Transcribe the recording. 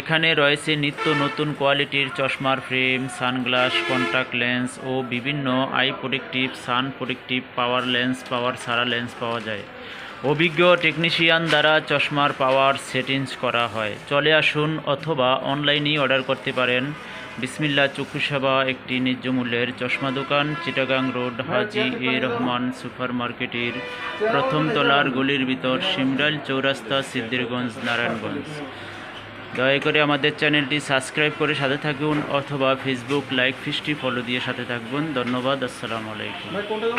এখানে রয়েছে নিত্য নতুন কোয়ালিটির চশমার ফ্রেম, সানগ্লাস কন্টাক্ট লেন্স ও বিভিন্ন eye protective sun protective power lens power সারা লেন্স পাওয়া যায়। অভিজ্ঞ টেকনিশিয়ান দ্বারা চশমার পাওয়ার সেটিংস করা হয়। চলে আসুন অথবা অনলাইনেই অর্ডার করতে পারেন। বিসমিল্লা চক্ষু সেবা একটি ন্যায্য মূল্যের চশমা দোকান, Chittagong road, Haji A Rahman super মার্কেটের প্রথম তলার গলির ভিতর, সিমরাইল চৌরাস্তা সিদ্দিরগঞ্জ নারায়ণগঞ্জ। দয়া করে আমাদের চ্যানেলটি সাবস্ক্রাইব করে সাথে থাকুন, অথবা ফেসবুক লাইক ফিস্টি ফলো দিয়ে সাথে থাকবেন। ধন্যবাদ, আসসালামু আলাইকুম।